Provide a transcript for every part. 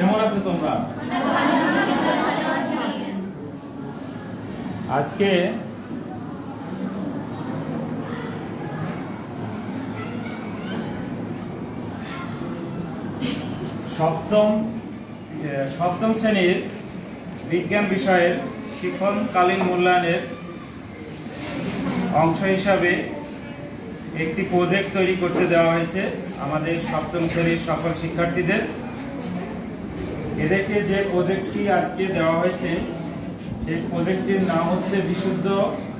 কেমন আছো তোমরা? আজকে সপ্তম সপ্তম শ্রেণির বিজ্ঞান বিষয়ের শিক্ষণকালীন মূল্যায়নের অংশ হিসাবে একটি প্রজেক্ট তৈরি করতে দেওয়া হয়েছে আমাদের সপ্তম শ্রেণির সকল শিক্ষার্থীদের। এদেরকে যে প্রজেক্টটি আজকে দেওয়া হয়েছে, সেই প্রজেক্টটির নাম হচ্ছে বিশুদ্ধ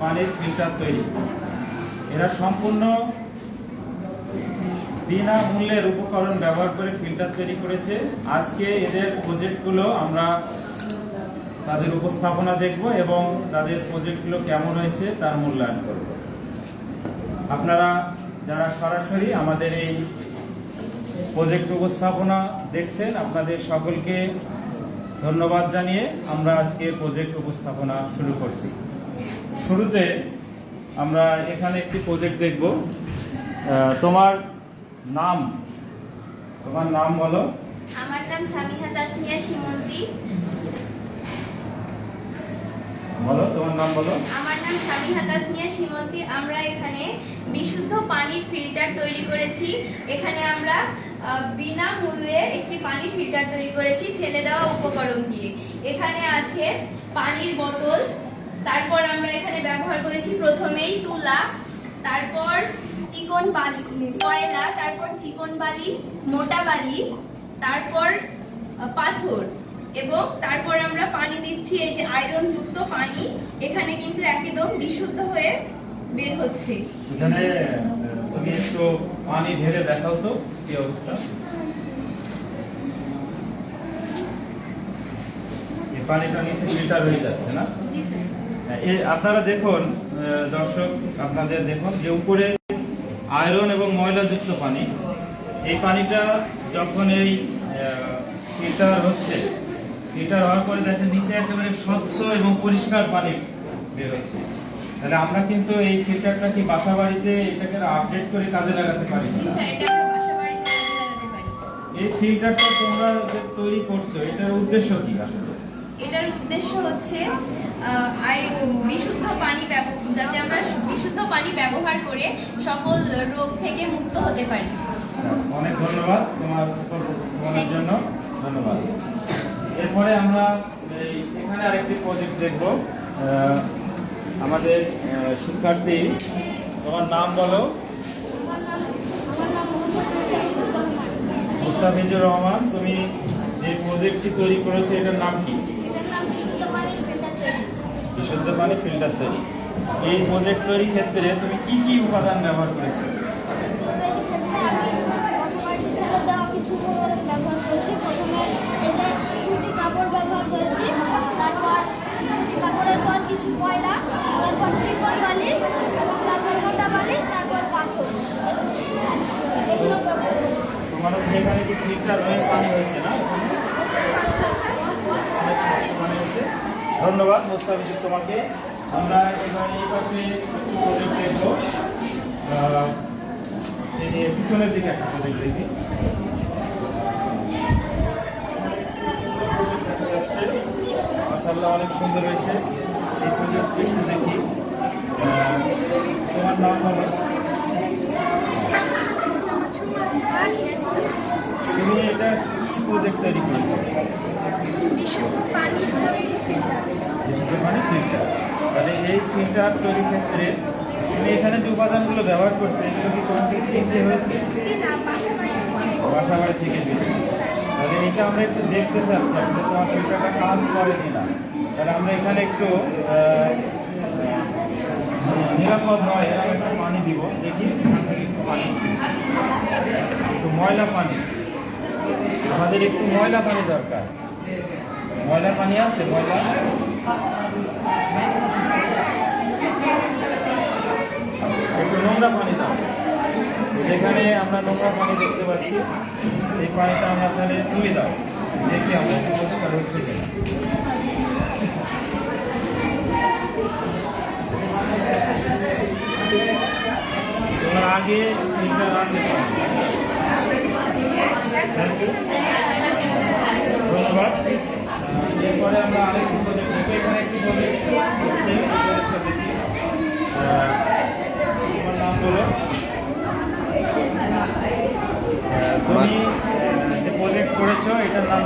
পানির ফিল্টার তৈরি। এরা সম্পূর্ণ বিনা মূল্যের উপকরণ ব্যবহার করে ফিল্টার তৈরি করেছে। আজকে এদের প্রজেক্টগুলো আমরা তাদের উপস্থাপনা দেখব এবং তাদের প্রজেক্টগুলো কেমন হয়েছে তার মূল্যায়ন করব। আপনারা যারা সরাসরি আমাদের এই প্রজেক্ট উপস্থাপনা দেখছেন আপনাদের সকলকে ধন্যবাদ জানিয়ে আমরা আজকে প্রজেক্ট উপস্থাপনা শুরু করছি। শুরুতে আমরা এখানে একটি প্রজেক্ট দেখব। তোমার নাম তোমার নাম বলো। আমার নাম সামিহা তাসমিয়া সীমন্তী বলো তোমার নাম বলো। আমার নাম সামিহা তাসমিয়া সীমন্তী আমরা এখানে বিশুদ্ধ পানির ফিল্টার তৈরি করেছি। এখানে আমরা আহ, বিনা মূল্যে একটি পানির ফিল্টার তৈরি করেছি ফেলে দেওয়া উপকরণ দিয়ে। এখানে আছে পানির বোতল তারপর আমরা এখানে ব্যবহার করেছি প্রথমেই তুলা তারপর চিকন বালি কয়লা তারপর চিকন বালি মোটা বালি তারপর পাথর এবং তারপর আমরা পানি দিচ্ছি এই যে আয়রন যুক্ত পানি এখানে কিন্তু একদম বিশুদ্ধ হয়ে বের হচ্ছে। তুমি একটু পানি ঢেলে দেখাও তো কি অবস্থা। এই পানিটা নিচে ফিল্টার হয়ে যাচ্ছে না? জি আপনারা দেখুন দর্শক আপনাদের দেখুন যে উপরে আয়রন এবং ময়লাযুক্ত পানি। এই পানিটা যখন এই ফিল্টার হচ্ছে ফিল্টার হওয়ার পরে দেখেন নিচে একেবারে স্বচ্ছ এবং পরিষ্কার পানি বের হচ্ছে। তাহলে আমরা কিন্তু এই ফিল্টারটা কি বাসা বাড়িতে এটাকে আপডেট করে কাজে লাগাতে পারি? জি স্যার এটা বাসা বাড়িতে কাজে লাগাতে পারি। এই ফিল্টারটা তোমরা যে তৈরি করছ এটার উদ্দেশ্য কি আসলে? এটার উদ্দেশ্য হচ্ছে আয়- বিশুদ্ধ পানি যাতে আমরা বিশুদ্ধ পানি ব্যবহার করে সকল রোগ থেকে মুক্ত হতে পারি। অনেক ধন্যবাদ তোমার উপস্থাপনের জন্য। ধন্যবাদ। এরপরে আমরা এই এখানে আরেকটি প্রজেক্ট দেখব। আমাদের শিক্ষার্থী, তোমার নাম বলো। মুস্তাফিজুর রহমান, তুমি যে প্রজেক্টটি তৈরি করেছ, এটার নাম কি? বিশুদ্ধ পানি ফিল্টার তৈরি। এই প্রজেক্ট তৈরির ক্ষেত্রে তুমি কি কি উপাদান ব্যবহার করেছ কিছু ব্যবহার করেছি প্রথমে এই যে সুতি কাপড় ব্যবহার করেছি তারপর সুতি কাপড়ের পর কিছু ময়লা, তারপর চিকন বালি, তারপর মোটা বালি, তারপর পাথর। হচ্ছে কি ফিল্টার হয়ে পানি হয়েছে না? ধন্যবাদ, মোস্তাফিজুর, তোমাকে। আমরা এবার এই পাশে দেখব। পিছনের দিকে একটা প্রজেক্ট দেখি। অনেক সুন্দর হয়েছে এই প্রজেক্টটি একটু দেখি আহ, তোমার নাম বলো তুমি এটা কি প্রজেক্ট তৈরি করেছ? ফিল্টার তাহলে এই ফিল্টার তৈরির ক্ষেত্রে এখানে যে উপাদানগুলো ব্যবহার করছ, এগুলো কি কোন থেকে কিনতে হয়েছে? বাসা থেকে তাহলে এটা আমরা একটু দেখতে চাচ্ছি, আসলে তোমার ফিল্টারটা কাজ করে কিনা। তাহলে আমরা এখানে একটু নিরাপদ নয় এরকম একটু পানি দিব, দেখি। পানি একটু ময়লা পানি। আমাদের একটু ময়লা পানি দরকার। ময়লা পানি আছে, ময়লা? একটু নোংরা পানি দাও। যেখানে আমরা নোংরা পানি দেখতে পাচ্ছি। এই পানিটা আমরা তাহলে তুলে দাও। দেখি একটু পরিষ্কার হচ্ছে কিনা। আগে আছে থ্যাংক ইউ ধন্যবাদ এরপরে আমরা আরেক এখানে একটি প্রজেক্ট হচ্ছে দেখি নাম বলো তুমি প্রজেক্ট করেছ, এটার নাম